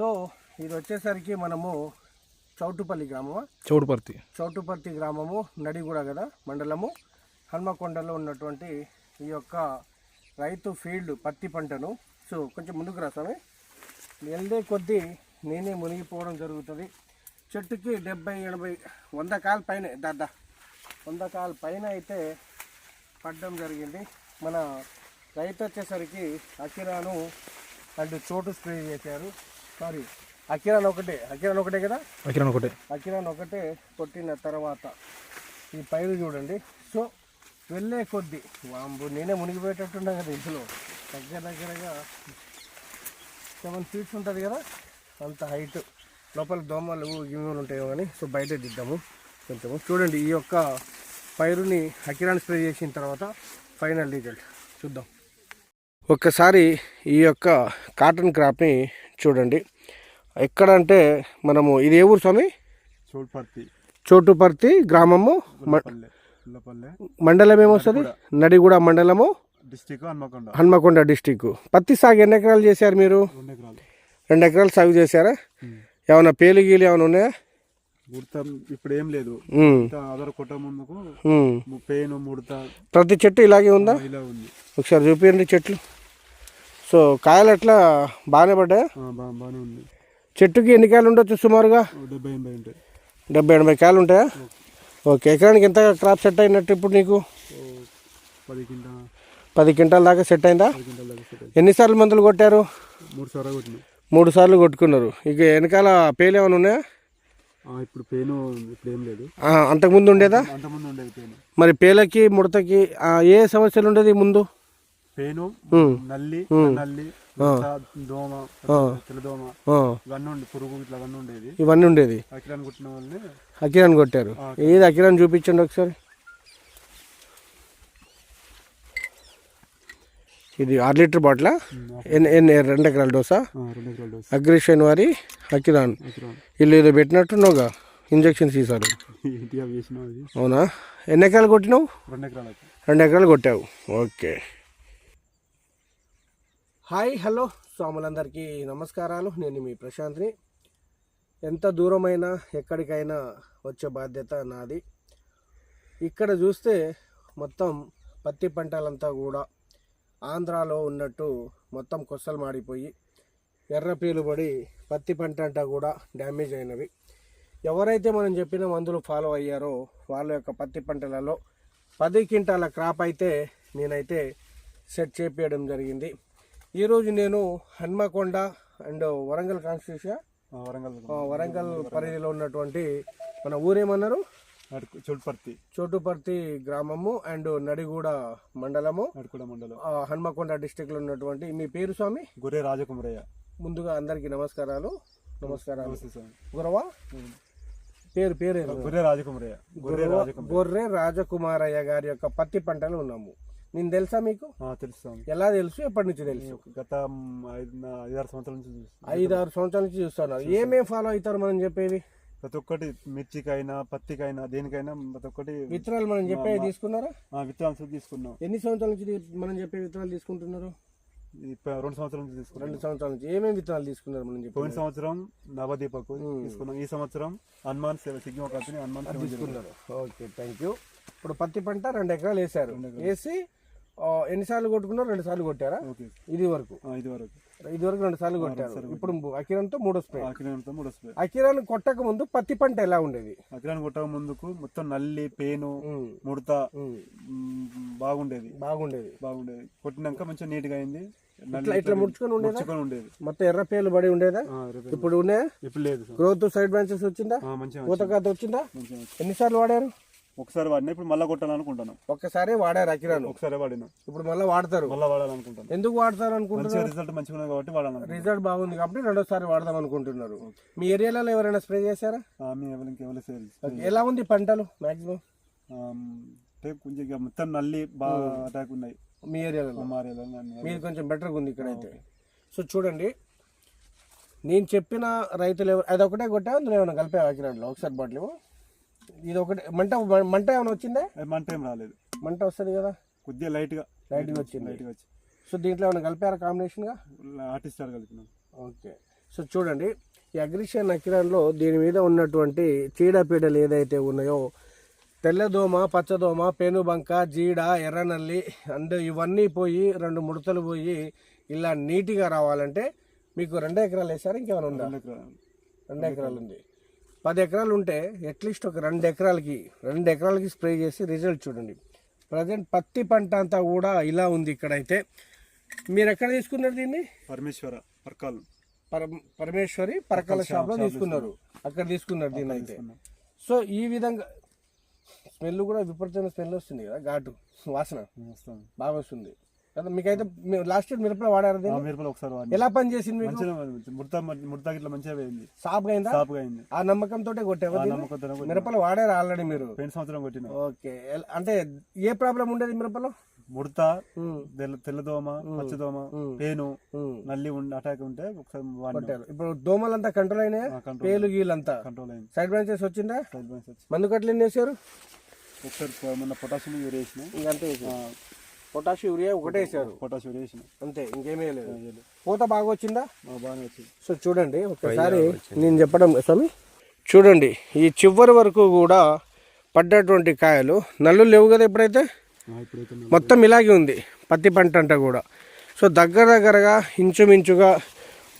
So ఇది వచ్చేసరికి మనము చౌటుపల్లి గ్రామమా? చౌడుపర్తి చౌటుపర్తి గ్రామము నడిగూడ కదా మండలము. హన్మకొండలో ఉన్నటువంటి ఈ యొక్క రైతు ఫీల్డ్ పత్తి పంటను. సో కొంచెం ముందుకు రా స్వామి. వెళ్దే కొద్దీ నేనే మునిగిపోవడం జరుగుతుంది. చెట్టుకి డెబ్బై ఎనభై వంద కాలు పైన దాదా. వంద కాలు పైన అయితే పడడం జరిగింది. మన రైతు వచ్చేసరికి అకిరాను అండ్ చోటు స్ప్రే చేశారు. సారీ అకిరాన్ ఒకటే అకిరాన్ ఒకటే కదా? అకిరాన్ ఒకటే. అకిరాన్ ఒకటే కొట్టిన తర్వాత ఈ పైరు చూడండి. సో వెళ్ళే కొద్దీ వాంబు నేనే మునిగిపోయేటట్టున్నా కదా ఇందులో. దగ్గర దగ్గరగా సెవెన్ ఫీట్స్ ఉంటుంది కదా? అంత హైట్ లోపల దోమలు గిన్నెలు ఉంటాయో కానీ సో బయట దిద్దాము. కొంచెము చూడండి ఈ యొక్క పైరుని అకిరాన్ స్ప్రే చేసిన తర్వాత ఫైనల్ రిజల్ట్. చూద్దాం. ఒక్కసారి ఈ యొక్క కాటన్ క్రాప్ని చూడండి. ఎక్కడంటే మనము ఇది ఏ ఊరు స్వామి? చోటుపర్తి. చోటుపర్తి గ్రామము మండలం ఏమొస్తుంది? నడిగూడ. మండలము డిస్టిక్ హన్మకొండ. హన్మకొండ డిస్టిక్. పత్తి సాగు ఎన్ని ఎకరాలు చేశారు మీరు? రెండు ఎకరాలు. సాగు చేశారా? ఏమైనా పేలు గీలు ఏమైనా ఉన్నాయా? ముడత ఇప్పుడు ఏం లేదు. ఉమ్, ఇంత ఆధార్ కొట్ట ముందుకు ఉమ్. ము- పెయిన్ ముడత. ప్రతి చెట్టు ఇలాగే ఉందా? ఇలా ఉంది. ఒకసారి చూపించండి చెట్లు. సో కాయలు ఎట్లా? బాగానే పడ్డాయా? బాగానే ఉంది చెట్టుకి ఎన్ని కాయలు ఉండొచ్చు సుమారుగా? డెబ్బై ఎనభై ఉంటాయి. డెబ్బై ఎనభై కాయలు ఉంటాయా? ఓకే ఎకరానికి ఎంత క్రాప్ సెట్ అయినట్టు ఇప్పుడు నీకు? పది క్వింటాల దాకా సెట్ అయిందా? పది కింటాల దాకా సెట్ అయింది. ఎన్నిసార్లు మందులు కొట్టారు? మూడు సార్లు మూడు సార్లు కొట్టుకున్నారు. ఇక వెనకాల పేలు ఏమైనా ఉన్నాయా? ఇప్పుడు పెయిన్ ఇప్పుడు ఏం లేదు. అంతకుముందు ఉండేదా? అంతకుముందు ఉండేది పెయిన్ మరి పేలకి ముడతకి ఏ సమస్యలు ఉండేది ముందు? పెయిన్. నల్లి నల్లి దోమ తెల్లదోమ ఇవన్నీ ఉండే పురుగు ఇట్లా అవన్నీ ఉండేది. ఇవన్నీ ఉండేది. అకిరాన్ కొట్టిన వాళ్ళని అకిరాన్ కొట్టారు. ఏది అకిరాన్ చూపించండి ఒకసారి. ఇది ఆరు లీటర్ బాటిలా? రెండు ఎకరాల డోసా? అగ్రిషన్ వారి అకిరాన్ వీళ్ళు ఏదో పెట్టినట్టున్నావుగా ఇంజక్షన్ సీసాలు ఇంటిగా వేసినాం అది అవునా? ఎన్ని ఎకరాలు కొట్టినావు? రెండు ఎకరాలు కొట్టావు. ఓకే. హాయ్ హలో స్వాములందరికీ నమస్కారాలు. నేను మీ ప్రశాంత్ని. ఎంత దూరమైనా ఎక్కడికైనా వచ్చే బాధ్యత నాది. ఇక్కడ చూస్తే మొత్తం పత్తి పంటలంతా కూడా ఆంధ్రాలో ఉన్నట్టు మొత్తం కొసలు మాడిపోయి ఎర్ర పీలుబడి పత్తి పంట అంతా కూడా డ్యామేజ్ అయినవి. ఎవరైతే మనం చెప్పిన మందులు ఫాలో అయ్యారో వాళ్ళ యొక్క పత్తి పంటలలో పది క్వింటాల క్రాప్ అయితే నేనైతే సెట్ చేపించడం జరిగింది. ఈరోజు నేను హన్మకొండ అండ్ వరంగల్ కాన్స్టిట్యూషన్ వరంగల్ వరంగల్ పరిధిలో ఉన్నటువంటి మన ఊరేమన్నారు? చోటుపర్తి. చోటుపర్తి గ్రామము అండ్ నడిగూడ మండలము. నడుకుడ మండలం. హన్మకొండ డిస్టిక్లో ఉన్నటువంటి మీ పేరు స్వామి? గొర్రె రాజకుమరయ్య. ముందుగా అందరికీ నమస్కారాలు. నమస్కారాలు. గురవా? పేరు పేరు గొర్రె రాజకుమరయ్య. గొర్రె రాజకుమరయ్య. గొర్రె రాజకుమారయ్య గారి యొక్క పత్తి పంటలు ఉన్నాము. నేను తెలుసా మీకు? తెలుసు ఎలా తెలుసు? ఎప్పటి నుంచి తెలుసు? గత ఐదారు సంవత్సరాల నుంచి. ఐదు ఆరు సంవత్సరాల నుంచి చూస్తున్నారు ఏమేం ఫాలో అవుతారు మనం చెప్పేవి ప్రతి ఒక్కటి మిర్చికైనా పత్తికైనా దేనికైనా ప్రతి ఒక్కటి విత్తనాలు మనం చెప్పేవి తీసుకున్నారా? ఆ, విత్తనాలు తీసుకున్నాం. ఎన్ని సంవత్సరాల నుంచి మనం చెప్పే విత్తనాలు తీసుకుంటున్నారు? రెండు సంవత్సరాల నుంచి తీసుకున్నాం. రెండు సంవత్సరాల నుంచి. ఏమేమి విత్తనాలు తీసుకున్నారు మనం చెప్పి పోయిన సంవత్సరం నవదీపకు తీసుకున్నాం. ఈ సంవత్సరం హనుమాన్ సేవ సిగ్మ కంపెనీ హనుమాన్ తీసుకున్నారు. ఓకే థ్యాంక్ యూ ఇప్పుడు పత్తి పంట రెండు ఎకరాలు వేసారు వేసి ఎన్నిసార్లు కొట్టుకున్నారు రెండు సార్లు కొట్టారా? ఇది వరకు. ఇది వరకు. ఇది వరకు రెండు సార్లు కొట్టారు. ఇప్పుడు అకిరాన్తో మూడో స్ప్రే. అకిరాన్తో మూడు స్ప్రే. అకిరాన్ కొట్టక ముందు పత్తి పంట ఎలా ఉండేది? అకిరాన్ కొట్టక ముందుకు మొత్తం నల్లి పేను ముడత బాగుండేది. బాగుండేది. బాగుండేది. కొట్టినాక మంచిగా నీట్గా అయింది. ఇట్లా ఇట్లా ముడుచుకొని ఉండేదా? ఉండేది. మొత్తం ఎర్ర పేలు పడి ఉండేదా? ఇప్పుడు ఉన్నాయా? ఇప్పుడు లేదు గ్రోత్ సైడ్ బ్రాంచెస్ వచ్చిందా? పూతకాత వచ్చింది. ఎన్నిసార్లు వాడారు? ఒకసారి వాడినా ఇప్పుడు మళ్ళీ కొట్టాలనుకుంటాను ఒక్కసారి వాడారు అకిరాను ఒకసారి వాడినా. ఇప్పుడు మళ్ళీ వాడతారు. మళ్ళీ వాడాలనుకుంటాను ఎందుకు వాడతారు అనుకుంటున్నారు? రిజల్ట్ మంచిగా ఉంది కాబట్టి వాడాలనుకుంటున్నాను రిజల్ట్ బాగుంది కాబట్టి రెండోసారి వాడదాం అనుకుంటున్నారు. మీ ఏరియాలో ఎవరైనా స్ప్రే చేశారా? మీ ఎవరికి ఎవరు ఎలా ఉంది పంటలు మాక్సిమం? అంటే కొంచెం మొత్తం నల్లి బాగా అటాక్ ఉన్నాయి. మీ ఏరియాలో మారేలా మీది కొంచెం బెటర్గా ఉంది ఇక్కడైతే. సో చూడండి నేను చెప్పిన రైతులు ఎవరు అది ఒకటే కొట్టా అందులో ఏమైనా కలిపా అకిరాన్లో ఒకసారి బాటిల్. ఇది ఒకటే మంట మంట ఏమైనా వచ్చిందా? మంట ఏం రాలేదు. మంట వస్తుంది కదా? కొద్దిగా లైట్గా. లైట్గా వచ్చింది. లైట్గా వచ్చి సో దీంట్లో ఏమైనా కలిపారా కాంబినేషన్గా? ఆర్టిస్ట్ స్టార్ కలిపినాం. ఓకే. సో చూడండి ఈ అగ్రిషన్ అకిరాన్లో దీని మీద ఉన్నటువంటి చీడపీడలు ఏదైతే ఉన్నాయో తెల్లదోమ పచ్చదోమ పేనుబంక జీడ ఎర్రనల్లి అండ్ ఇవన్నీ పోయి రెండు ముడతలు పోయి ఇలా నీట్గా రావాలంటే మీకు రెండు ఎకరాలు వేసారు? ఇంకేమైనా ఉందా? రెండు ఎకరాలు. రెండు ఎకరాలు ఉంది. పది ఎకరాలు ఉంటే అట్లీస్ట్ ఒక రెండు ఎకరాలకి రెండు ఎకరాలకి స్ప్రే చేసి రిజల్ట్ చూడండి. ప్రజెంట్ పత్తి పంట అంతా కూడా ఇలా ఉంది ఇక్కడైతే. మీరు ఎక్కడ తీసుకున్నారు దీన్ని? పరమేశ్వర పర్కాలు. పరమ పరమేశ్వరి పరకల షాప్లో తీసుకున్నారు. అక్కడ తీసుకున్నారు దీన్ని అయితే సో ఈ విధంగా స్మెల్ కూడా విపరీతమైన స్మెల్ వస్తుంది కదా ఘాటు వాసన. బాగా వస్తుంది. మీకైతే లాస్ట్ ఇయర్ మిరపలో వాడారు మిరపలు ఒకసారి. ఎలా పని చేసింది ముడత ముడత గిట్ల మంచిగా పోయింది. సాఫ్గా అయిందా? సాపుగా అయింది. ఆ ఆ నమ్మకంతో కొట్టిన. మిరపలు వాడారు ఆల్రెడీ మీరు? పోయిన సంవత్సరం కొట్టిన. ఓకే. అంటే ఏ ప్రాబ్లం ఉండేది మిరపలో? ముడత తెల్లదోమ పచ్చదోమ. పేను నల్లి అటాక్ ఉంటే ఒకసారి కొట్టారు. ఇప్పుడు దోమలంతా కంట్రోల్ అయినాయా? పేలు గీలంతా? కంట్రోల్ అయింది. సైడ్ బ్రాంచెస్ వచ్చిందా? Side by side. మందు కట్టలు ఎన్ని వేసారు? ఒకసారి మొన్న పొటాషియం యూరియా వేసిన. ఇంకంతే పొటాష్ యూరియా ఒకటే వేసారు పొటాషియం యూరియా వేసిన. అంతే ఇంకేమీ లేదు. పూత బాగా వచ్చిందా? బాగానే వచ్చింది. సో చూడండి ఒకసారి నేను చెప్పడం స్వామి? చూడండి ఈ చివరి వరకు కూడా పడ్డటువంటి కాయలు నల్లు లేవు కదా ఎప్పుడైతే? మొత్తం ఇలాగే ఉంది పత్తి పంట అంతా కూడా. సో దగ్గర దగ్గరగా ఇంచుమించుగా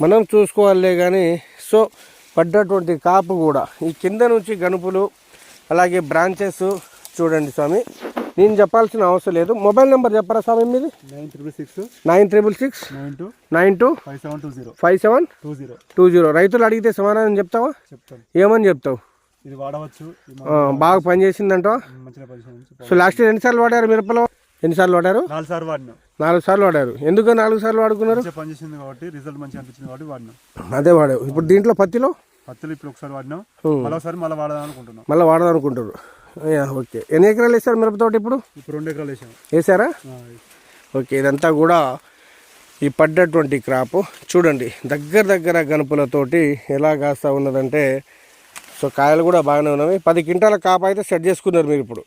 మనం చూసుకోవాలే కానీ సో పడ్డటువంటి కాపు కూడా ఈ కింద నుంచి గనుపులు అలాగే బ్రాంచెస్ చూడండి స్వామి. నేను చెప్పాల్సిన అవసరం లేదు. మొబైల్ నెంబర్ చెప్పరా స్వామి మీది? Nine triple six nine triple six nine two nine two five seven two zero. Five seven two zero. Two zero. రైతులు అడిగితే సమాధానం చెప్తావా? చెప్తాను. ఏమని చెప్తావు? ఇది వాడవచ్చు బాగా నుంచి సో లాస్ట్ ఇయర్ ఎన్నిసార్లు వాడారు మిరపలో ఎన్నిసార్లు వాడారు? నాలుగు సార్లు వాడినాం. నాలుగు సార్లు వాడారు. ఎందుకు నాలుగు సార్లు వాడుకున్నారు? మంచిగా పనిచేసింది కాబట్టి రిజల్ట్ మంచిగా అనిపించింది కాబట్టి వాడినాం. అదే వాడావు. ఇప్పుడు దీంట్లో పత్తిలో? పత్తులు ఇప్పుడు ఒకసారి వాడినాం. Hmm. మళ్ళీ వాడదాం అనుకుంటున్నాం. మళ్ళీ వాడదాం అనుకుంటారు ఓకే. ఎన్ని ఎకరాలు వేస్తారు మిరపతోట ఇప్పుడు? ఇప్పుడు రెండు ఎకరాలు వేసాం. వేసారా? ఓకే ఇదంతా కూడా ఈ పడ్డటువంటి క్రాప్. చూడండి దగ్గర దగ్గర గనుపులతోటి ఎలా కాస్తా ఉన్నదంటే సో కాయలు కూడా బాగానే ఉన్నవి. పది క్వింటాల కాపు అయితే సెట్ చేసుకున్నారు మీరు ఇప్పుడు.